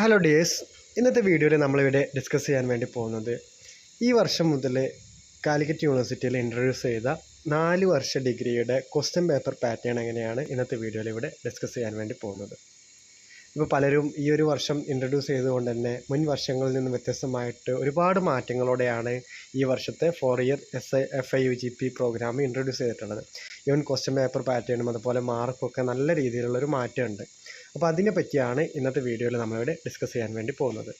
Hello dears ഇന്നത്തെ വീഡിയോയിൽ നമ്മളിവിടെ ഡിസ്കസ് ചെയ്യാൻ വേണ്ടി പോകുന്നത് ഈ വർഷം മുതൽ കാലിക്കറ്റ് യൂണിവേഴ്സിറ്റിയിൽ ഇൻട്രൊഡ്യൂസ് ചെയ്ത നാല് വർഷ ഡിഗ്രിയുടെ ക്വസ്റ്റ്യൻ പേപ്പർ പാറ്റേൺ എങ്ങനെയാണ് ഇന്നത്തെ വീഡിയോയിൽ ഇവിടെ ഡിസ്കസ് ചെയ്യാൻ വേണ്ടി പോകുന്നത്. ഇപ്പോൾ പലരും ഈ ഒരു വർഷം ഇൻട്രൊഡ്യൂസ് ചെയ്തുകൊണ്ട് തന്നെ മുൻ വർഷങ്ങളിൽ നിന്നും വ്യത്യസ്തമായിട്ട് ഒരുപാട് മാറ്റങ്ങളോടെയാണ് ഈ വർഷത്തെ four year S I F I U G P programme introduce ചെയ്തിട്ടുള്ളത്. ഈവൻ ക്വസ്റ്റ്യൻ പേപ്പർ പാറ്റേണും അതുപോലെ മാർക്കൊക്കെ നല്ല രീതിയിലുള്ളൊരു മാറ്റമുണ്ട്. അപ്പോൾ അതിനെ പറ്റിയാണ് ഇന്നത്തെ വീഡിയോയിൽ നമ്മളിവിടെ ഡിസ്കസ് ചെയ്യാൻ വേണ്ടി പോകുന്നത്.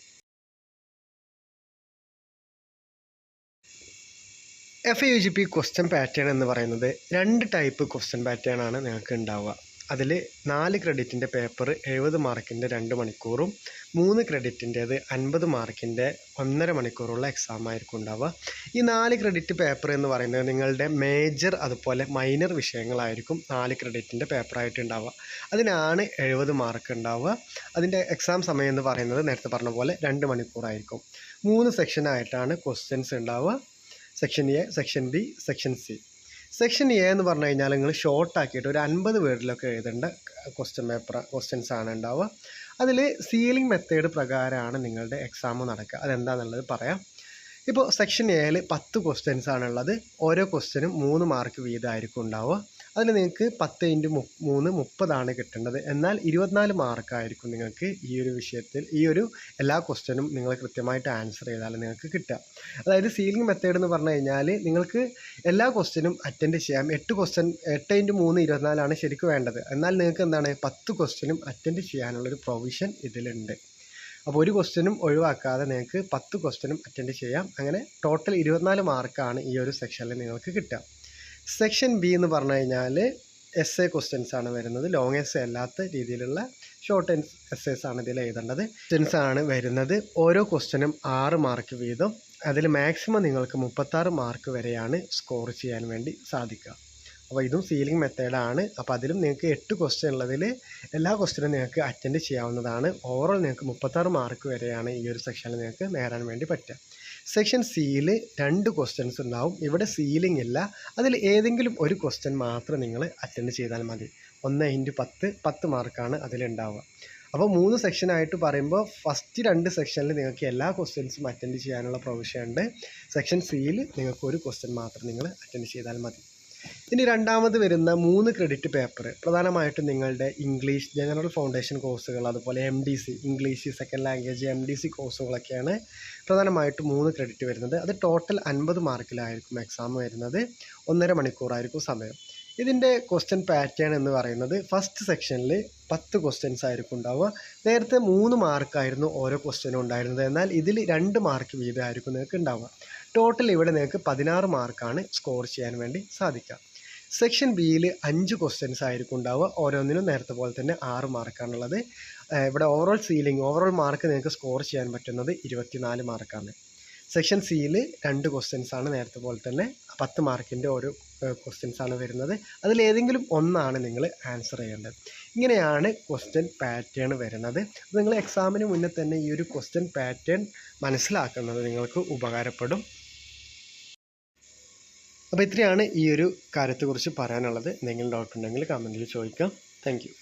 F U G P question pattern എന്ന് പറയുന്നത് രണ്ട് ടൈപ്പ് ക്വസ്റ്റ്യൻ പാറ്റേൺ ആണ് നിങ്ങൾക്ക് ഉണ്ടാവുക. അതിൽ നാല് ക്രെഡിറ്റിന്റെ പേപ്പർ എഴുപത് മാർക്കിന്റെ രണ്ട് മണിക്കൂറും മൂന്ന് ക്രെഡിറ്റിന്റേത് അൻപത് മാർക്കിന്റെ ഒന്നര മണിക്കൂറുള്ള എക്സാം ആയിരിക്കും ഉണ്ടാവുക. ഈ നാല് ക്രെഡിറ്റ് പേപ്പർ എന്ന് പറയുന്നത് നിങ്ങളുടെ മേജർ അതുപോലെ മൈനർ വിഷയങ്ങളായിരിക്കും നാല് ക്രെഡിറ്റിന്റെ പേപ്പറായിട്ട് ഉണ്ടാവുക. അതിനാണ് എഴുപത് മാർക്ക് ഉണ്ടാവുക. അതിന്റെ എക്സാം സമയം എന്ന് പറയുന്നത് നേരത്തെ പറഞ്ഞ പോലെ രണ്ട് മണിക്കൂറായിരിക്കും മൂന്ന് സെക്ഷനായിട്ടാണ് ക്വസ്റ്റ്യൻസ് ഉണ്ടാവുക. Section A section B section C section A എന്ന് പറഞ്ഞു കഴിഞ്ഞാൽ നിങ്ങൾ ഷോർട്ടാക്കിയിട്ട് ഒരു അൻപത് വേർഡിലൊക്കെ എഴുതേണ്ട ക്വസ്റ്റ്യൻ പേപ്പർ ക്വസ്റ്റ്യൻസ് ആണ് ഉണ്ടാവുക. അതിൽ സീലിംഗ് മെത്തേഡ് പ്രകാരമാണ് നിങ്ങളുടെ എക്സാം നടക്കുക. അതെന്താണെന്നുള്ളത് പറയാം. ഇപ്പോൾ സെക്ഷൻ എയിൽ പത്ത് ക്വസ്റ്റ്യൻസ് ആണുള്ളത്. ഓരോ ക്വസ്റ്റ്യനും മൂന്ന് മാർക്ക് വീതമായിരിക്കും ഉണ്ടാവുക. അതിൽ നിങ്ങൾക്ക് പത്ത് ഇന്റു മു മൂന്ന് മുപ്പതാണ് കിട്ടേണ്ടത്. എന്നാൽ ഇരുപത്തിനാല് മാർക്കായിരിക്കും നിങ്ങൾക്ക് ഈ ഒരു വിഷയത്തിൽ ഈ ഒരു എല്ലാ ക്വസ്റ്റ്യനും നിങ്ങൾ കൃത്യമായിട്ട് ആൻസർ ചെയ്താൽ നിങ്ങൾക്ക് കിട്ടുക. അതായത് സീലിംഗ് മെത്തേഡ് എന്ന് പറഞ്ഞു കഴിഞ്ഞാൽ നിങ്ങൾക്ക് എല്ലാ ക്വസ്റ്റ്യനും അറ്റൻഡ് ചെയ്യാം. എട്ട് ക്വസ്റ്റ്യൻ എട്ട് ഇന്റു മൂന്ന് ഇരുപത്തിനാലാണ് ശരിക്കും വേണ്ടത്. എന്നാൽ നിങ്ങൾക്ക് എന്താണ്? പത്ത് ക്വസ്റ്റ്യനും അറ്റൻഡ് ചെയ്യാനുള്ളൊരു പ്രൊവിഷൻ ഇതിലുണ്ട്. അപ്പോൾ ഒരു ക്വസ്റ്റ്യനും ഒഴിവാക്കാതെ നിങ്ങൾക്ക് പത്ത് ക്വസ്റ്റ്യനും അറ്റൻഡ് ചെയ്യാം. അങ്ങനെ ടോട്ടൽ ഇരുപത്തിനാല് മാർക്കാണ് ഈ ഒരു സെക്ഷനിൽ നിങ്ങൾക്ക് കിട്ടുക. സെക്ഷൻ ബി എന്ന് പറഞ്ഞു കഴിഞ്ഞാൽ എസ് എ ക്വസ്റ്റ്യൻസ് ആണ് വരുന്നത്. ലോങ് എസ് എ അല്ലാത്ത രീതിയിലുള്ള ഷോർട്ട് എസ് എസ് ആണ് ഇതിൽ എഴുതേണ്ടത്. ക്വസ്റ്റ്യൻസ് ആണ് വരുന്നത്. ഓരോ ക്വസ്റ്റ്യനും ആറ് മാർക്ക് വീതം. അതിൽ മാക്സിമം നിങ്ങൾക്ക് മുപ്പത്താറ് മാർക്ക് വരെയാണ് സ്കോർ ചെയ്യാൻ വേണ്ടി സാധിക്കുക. അപ്പോൾ ഇതും സീലിംഗ് മെത്തേഡാണ് അപ്പോൾ അതിലും നിങ്ങൾക്ക് എട്ട് ക്വസ്റ്റ്യൻ ഉള്ളതിൽ എല്ലാ ക്വസ്റ്റ്യനും നിങ്ങൾക്ക് അറ്റൻഡ് ചെയ്യാവുന്നതാണ്. ഓവറോൾ നിങ്ങൾക്ക് മുപ്പത്താറ് മാർക്ക് വരെയാണ് ഈ ഒരു സെക്ഷനിൽ നിങ്ങൾക്ക് നേടാൻ വേണ്ടി പറ്റുക. സെക്ഷൻ സിയിൽ രണ്ട് ക്വസ്റ്റ്യൻസ് ഉണ്ടാവും. ഇവിടെ സീലിംഗ് ഇല്ല. അതിൽ ഏതെങ്കിലും ഒരു ക്വസ്റ്റ്യൻ മാത്രം നിങ്ങൾ അറ്റൻഡ് ചെയ്താൽ മതി. ഒന്ന് ഇന്റു പത്ത് പത്ത് മാർക്കാണ് അതിലുണ്ടാവുക അപ്പോൾ മൂന്ന് സെക്ഷനായിട്ട് പറയുമ്പോൾ ഫസ്റ്റ് രണ്ട് സെക്ഷനിൽ നിങ്ങൾക്ക് എല്ലാ ക്വസ്റ്റ്യൻസും അറ്റൻഡ് ചെയ്യാനുള്ള പ്രൊവിഷൻ ഉണ്ട് സെക്ഷൻ സിയിൽ നിങ്ങൾക്ക് ഒരു ക്വസ്റ്റ്യൻ മാത്രം നിങ്ങൾ അറ്റൻഡ് ചെയ്താൽ മതി. ഇനി രണ്ടാമത് വരുന്ന മൂന്ന് ക്രെഡിറ്റ് പേപ്പർ പ്രധാനമായിട്ടും നിങ്ങളുടെ ഇംഗ്ലീഷ് ജനറൽ ഫൗണ്ടേഷൻ കോഴ്സുകൾ അതുപോലെ M D C English second language M D C കോഴ്സുകളൊക്കെയാണ് പ്രധാനമായിട്ടും മൂന്ന് ക്രെഡിറ്റ് വരുന്നത്. അത് ടോട്ടൽ അൻപത് മാർക്കിലായിരിക്കും എക്സാം വരുന്നത്. ഒന്നര മണിക്കൂറായിരിക്കും സമയം. ഇതിന്റെ ക്വസ്റ്റ്യൻ പാറ്റേൺ എന്ന് പറയുന്നത് ഫസ്റ്റ് സെക്ഷനിൽ പത്ത് ക്വസ്റ്റ്യൻസ് ആയിരിക്കും ഉണ്ടാവുക. നേരത്തെ മൂന്ന് മാർക്കായിരുന്നു ഓരോ ക്വസ്റ്റ്യനും ഉണ്ടായിരുന്നത്. എന്നാൽ ഇതിൽ രണ്ട് മാർക്ക് വീതമായിരിക്കും നിങ്ങൾക്ക് ഉണ്ടാവുക. ടോട്ടൽ ഇവിടെ നിങ്ങൾക്ക് പതിനാറ് മാർക്കാണ് സ്കോർ ചെയ്യാൻ വേണ്ടി സാധിക്കുക. സെക്ഷൻ ബിയിൽ അഞ്ച് ക്വസ്റ്റ്യൻസ് ആയിരിക്കും ഉണ്ടാവുക. ഓരോന്നിനും നേരത്തെ പോലെ തന്നെ ആറ് മാർക്കാണുള്ളത് ഇവിടെ ഓവറോൾ സീലിംഗ് ഓവറോൾ മാർക്ക് നിങ്ങൾക്ക് സ്കോർ ചെയ്യാൻ പറ്റുന്നത് ഇരുപത്തിനാല് മാർക്കാണ് സെക്ഷൻ സിയിൽ രണ്ട് ക്വസ്റ്റ്യൻസ് ആണ് നേരത്തെ പോലെ തന്നെ പത്ത് മാർക്കിന്റെ ഓരോ ക്വസ്റ്റ്യൻസ് ആണ് വരുന്നത്. അതിലേതെങ്കിലും ഒന്നാണ് നിങ്ങൾ ആൻസർ ചെയ്യേണ്ടത്. ഇങ്ങനെയാണ് ക്വസ്റ്റ്യൻ പാറ്റേൺ വരുന്നത്. നിങ്ങൾ എക്സാമിന് മുന്നേ തന്നെ ഈ ഒരു ക്വസ്റ്റ്യൻ പാറ്റേൺ മനസ്സിലാക്കുന്നത് നിങ്ങൾക്ക് ഉപകാരപ്പെടും. അപ്പോൾ ഇത്രയാണ് ഈ ഒരു കാര്യത്തെക്കുറിച്ച് പറയാനുള്ളത്. എന്തെങ്കിലും ഡൗട്ട് ഉണ്ടെങ്കിൽ കമന്റിൽ ചോദിക്കാം. താങ്ക്